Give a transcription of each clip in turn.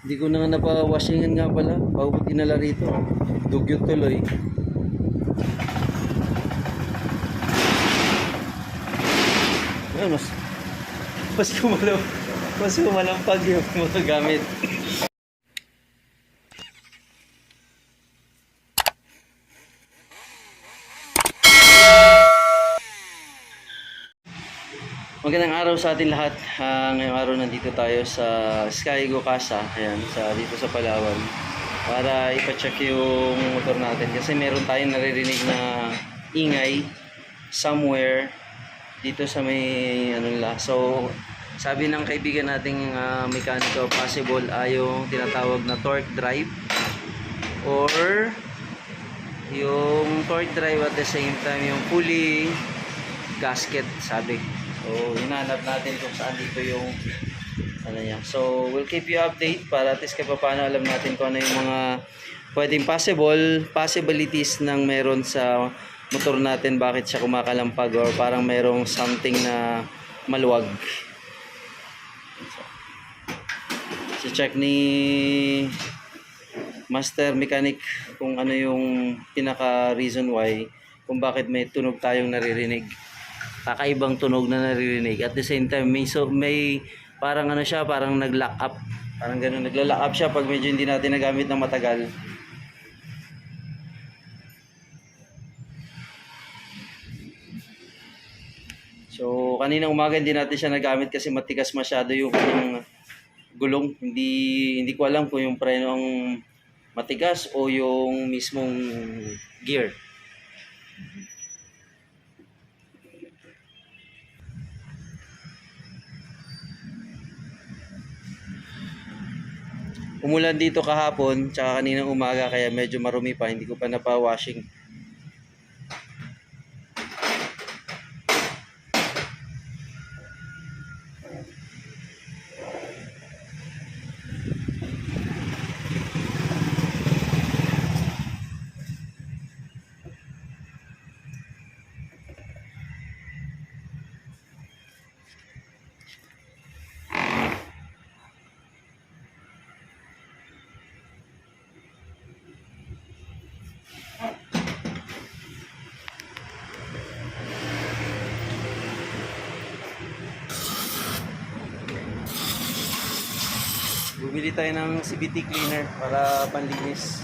Hindi ko na nga napawashingan nga pala. Bago tinala rito. Dugyot tuloy. Ayun, mas mas kumalaw mas kumalampag yung mga gamit. Magandang araw sa atin lahat. Ah, ngayong araw nandito tayo sa Sky Go Casa, ayan, sa dito sa Palawan para ipa-check yung motor natin kasi meron tayong naririnig na ingay somewhere dito sa may ano nila. So, sabi ng kaibigan nating uh, mekaniko possible ay yung tinatawag na torque drive or yung torque drive at the same time yung pulley gasket sabi. So, hinahanap natin kung saan dito yung ano niya. So, we'll keep you update para at least kahit paano alam natin kung ano yung mga pwedeng possible possibilities ng meron sa motor natin bakit siya kumakalampag or parang merong something na maluwag. So, check ni master mechanic kung ano yung pinaka reason why kung bakit may tunog tayong naririnig kakaibang tunog na naririnig at the same time may so may parang ano siya parang nag-lock up parang ganun nagla-lock up siya pag medyo hindi natin nagamit ng matagal So, kanina umaga hindi natin siya nagamit kasi matigas masyado yung kanyang gulong. Hindi hindi ko alam kung yung preno ang matigas o yung mismong gear. Umulan dito kahapon, tsaka kaninang umaga kaya medyo marumi pa, hindi ko pa napa-washing. Bumili tayo ng CBT cleaner para panlinis.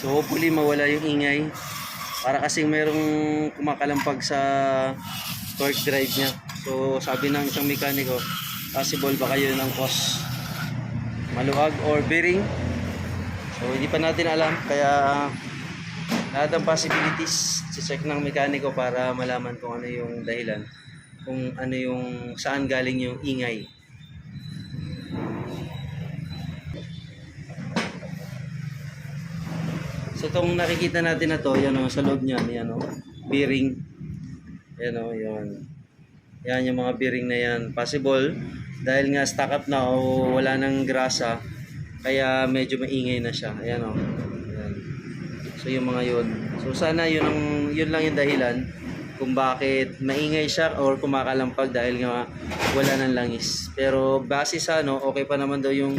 So hopefully mawala yung ingay. Para kasing merong kumakalampag sa torque drive niya. So sabi ng isang mekaniko, possible baka yun ang cause. Maluwag or bearing. So hindi pa natin alam kaya lahat ng possibilities check ng mekaniko para malaman kung ano yung dahilan. Kung ano yung saan galing yung ingay. So itong nakikita natin na to, yan o, sa loob niyan, yan o, bearing. Yan o, yan. Yan yung mga bearing na yan. Possible, dahil nga stock up na o wala nang grasa, kaya medyo maingay na siya. Ayan o. Yan. So yung mga yun. So sana yun, ang, yun lang yung dahilan kung bakit maingay siya or kumakalampag dahil nga wala nang langis. Pero base sa ano, okay pa naman daw yung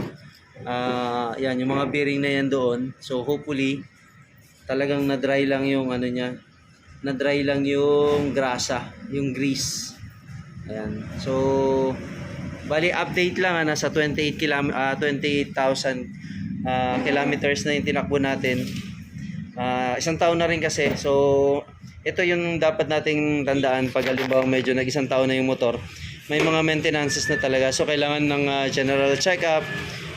ah yan, yung mga bearing na yan doon. So hopefully, talagang na-dry lang yung ano niya. Na-dry lang yung grasa, yung grease. Ayan. So, bali update lang ah, nasa 28 km ah, 28,000 ah, kilometers na yung tinakbo natin. Ah, isang taon na rin kasi. So, ito yung dapat nating tandaan pag halimbawa medyo nag isang taon na yung motor. May mga maintenances na talaga. So, kailangan ng ah, general check-up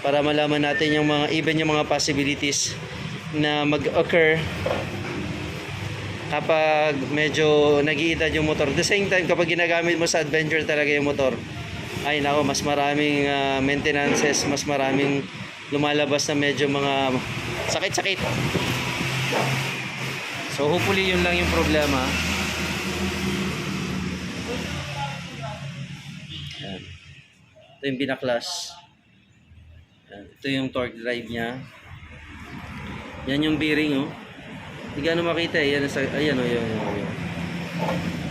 para malaman natin yung mga even yung mga possibilities na mag-occur kapag medyo nag-iidad yung motor. The same time, kapag ginagamit mo sa adventure talaga yung motor, ay nako, mas maraming ah, maintenances, mas maraming lumalabas na medyo mga sakit-sakit. So hopefully yun lang yung problema. Yan. Ito yung binaklas. Yan. Ito yung torque drive niya. Yan yung bearing oh. Hindi gaano makita eh. Yan, ayan oh, yun, yun, yun.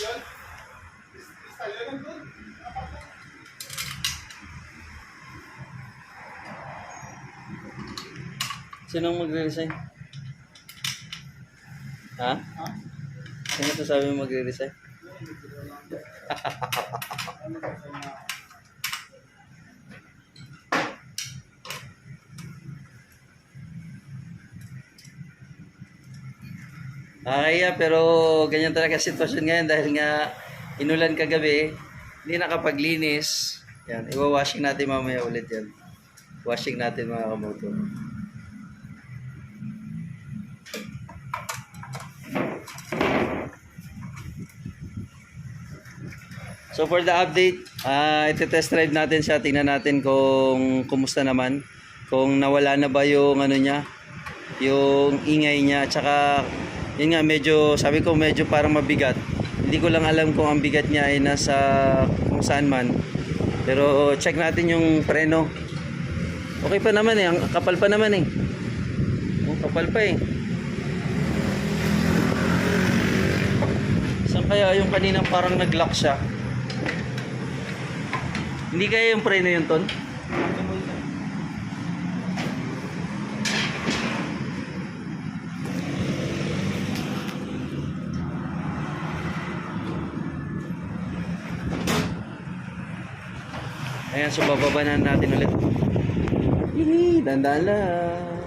Sinong magre-resign? Ha? Sino to sabi mo magre-resign? Nakakaya pero ganyan talaga sitwasyon ngayon dahil nga inulan kagabi, hindi nakapaglinis. Yan, iwa-washing natin mamaya ulit yan. Washing natin mga kamoto. So for the update, ah ito test drive natin siya. Tingnan natin kung kumusta naman. Kung nawala na ba yung ano niya, yung ingay niya. Tsaka, yun nga, medyo, sabi ko medyo parang mabigat. Hindi ko lang alam kung ang bigat niya ay nasa kung saan man. Pero check natin yung preno. Okay pa naman eh. Ang kapal pa naman eh. Oh, kapal pa eh. Saan kaya yung kaninang parang nag-lock siya? Hindi kaya yung preno yun, Ton? Ayan, so bababa na natin ulit. Hihi, dandaan lang.